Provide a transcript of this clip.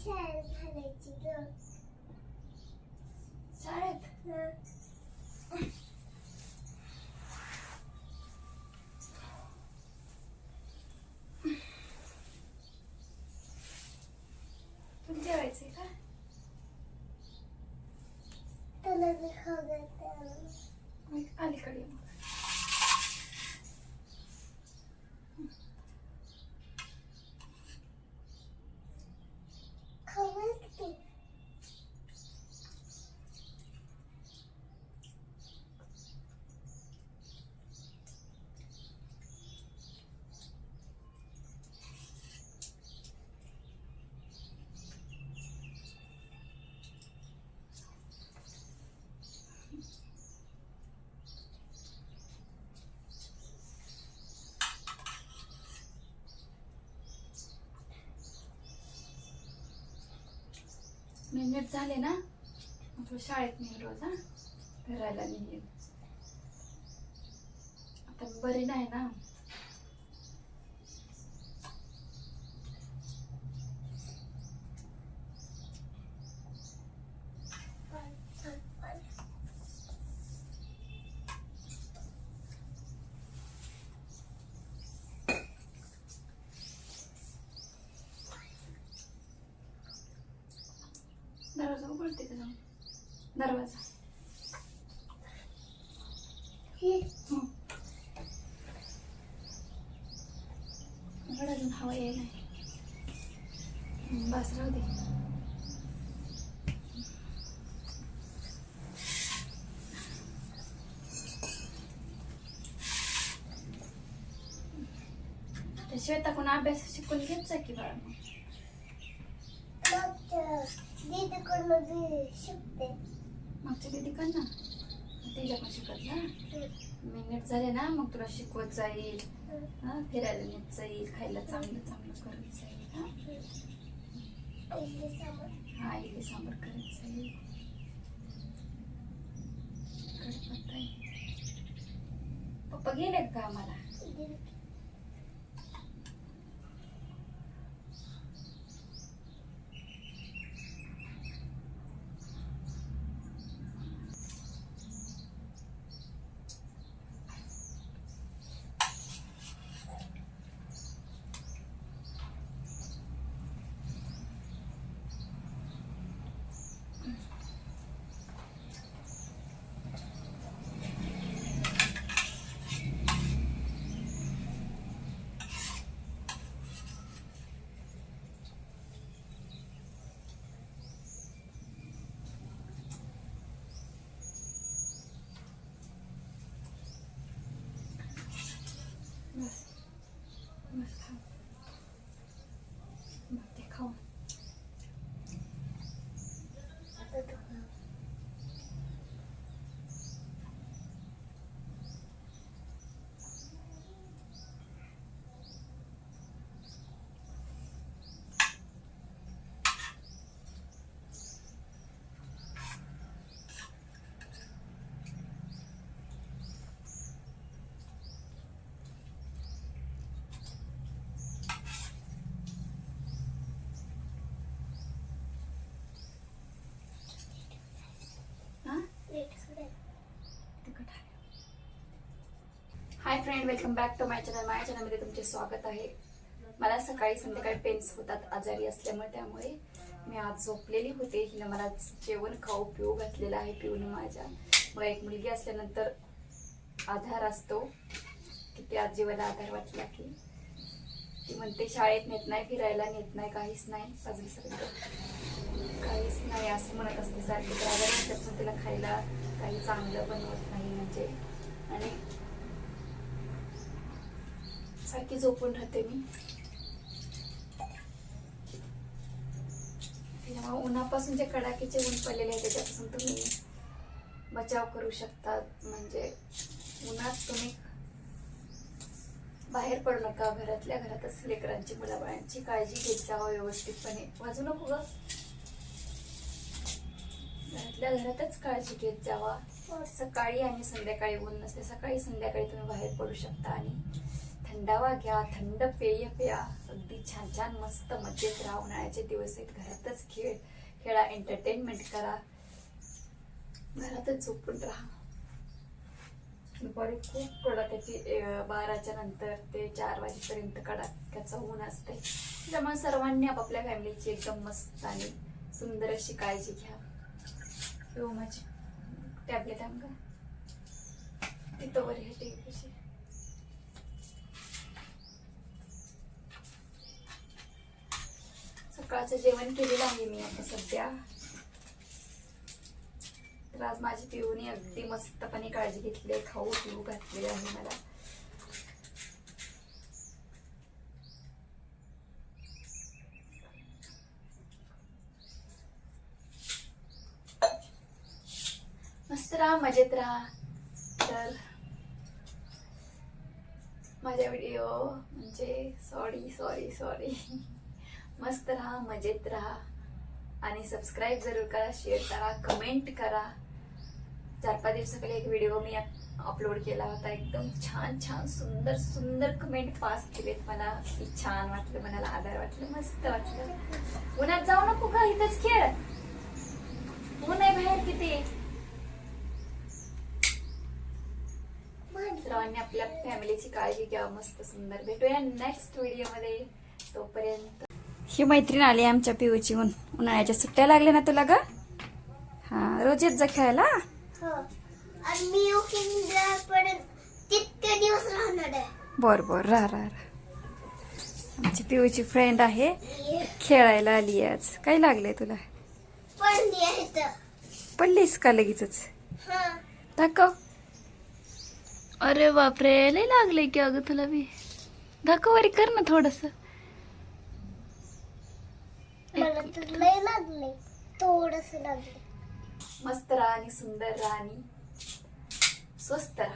शाळेत घालायची ग शाळेत हं. तुला जेवायचंय का तुला बी खाऊ घालते मी अलीकडे ये मग. खाऊ मी झाले ना? मग शाळेत नाही रोज हा. फिरायला निघेल आता बरी नाही ना दरवाजा उघडते का जाऊन? दरवाजा. उघड अजून हवा ये नाही बस राहू दे. श्वेता अभ्यास शिकून घेत जा की बाळा मग. दीदीकडनं शिकते मागच्या शिकत मी नीट झाले ना मग तुला शिकवत जाईल. हा फिरायला नेत जाईल खायला चांगलं चांगलं करत जाईल हा. हा सांबर करत जाईल. पप्पा गेले का आम्हाला? बस बस खा मग ते खाऊ आता तू खा. हा मीठ सोडा. तिखट आहे hi friend welcome back to my channel माझ्या चॅनलमध्ये तुमचे स्वागत आहे. मला सकाळी संध्याकाळी पेन्स होतात आजारी असल्यामुळे त्यामुळे मी आज झोपलेली होते. हिनं मला जेवण खाऊ पिऊ घातलेलं आहे पिऊन माझ्या. मग एक मुलगी असल्यानंतर आधार असतो. की ते आज आजीवाला आधार वाटला की ती म्हणते शाळेत नेत नाही फिरायला नेत नाही काहीच नाही. साजरीसारखं काहीच नाही असं म्हणत असते सारखं. तर आजारी तिला खायला. काही चांगलं बनवत नाही म्हणजे. आणि सारखी झोपून राहते मी. त्याच्यामुळे उन्हापासून जे कडाकीचे ऊन पडलेले आहे त्याच्यापासून तुम्ही बचाव करू शकता म्हणजे उन्हात तुम्ही बाहेर पडू नका. घरातल्या घरातच लेकरांची मुलाबाळांची काळजी घेत जावं हो व्यवस्थितपणे. वाजू नको ग. घरातल्या घरातच काळजी घेत जावा. सकाळी आणि संध्याकाळी ऊन नसते. सकाळी संध्याकाळी तुम्ही बाहेर पडू शकता आणि थंडावा घ्या थंड पेय प्या. अगदी छान छान मस्त मजेत राहा. उन्हाळ्याचे दिवस आहेत घरातच खेळ खेळा एंटरटेनमेंट करा. घरातच झोपून राहा. दुपारी खूप कडाक्याची त्याची बाराच्या नंतर ते चार वाजेपर्यंत कडाक्याचं ऊन असते त्यामुळे सर्वांनी आपापल्या फॅमिलीची एकदम मस्त आणि सुंदर अशी काळजी घ्या. हो माझी? टॅबलेट आण का? तिथं वर हे टीव्हीपाशी. सकाळचं जेवण केलेलं आहे मी आता सध्या. तर आज माझी पिऊनी अगदी मस्तपणे काळजी घेतली आहे खाऊ पिऊ घातले आहे मला. मस्त राहा मजेत राहा. तर माझ्या व्हिडिओ म्हणजे सॉरी सॉरी सॉरी मस्त राहा मजेत राहा. आणि सबस्क्राईब जरूर करा शेअर करा कमेंट करा. चार पाच दिवसाकडे एक व्हिडिओ मी अपलोड केला होता. एकदम छान छान सुंदर सुंदर कमेंट पास केलेत मला. की छान वाटलं मनाला आधार वाटलं मस्त वाटलं. उन्हात जाऊ नको का? इथंच खेळ. ऊन आहे बाहेर किती. सर्वांनी आपल्या फॅमिलीची काळजी घ्या. मस्त सुंदर. भेटूया नेक्स्ट व्हिडिओमध्ये. तोपर्यंत ही मैत्रीण आली आमच्या पिऊची उन उन्हाळ्याच्या सुट्ट्या लागल्या ना तुला ग? हा रोज येत जा खेळायला? हो. आणि मी येऊन पर्यंत तितके दिवस राहणार आहे. बर बर. राहा राहा राहा. आमची पिऊची फ्रेंड आहे. खेळायला आली आज. काय लागलंय तुला? पडलीस का लगेचच? हा. दाखव. अरे बापरे लय लागलंय की अगं तुला बी. दाखव वरी कर ना थोडस. मला तर लय लागले थोडस लागले. मस्त राहा आणि सुंदर राहा आणि स्वस्त राहा.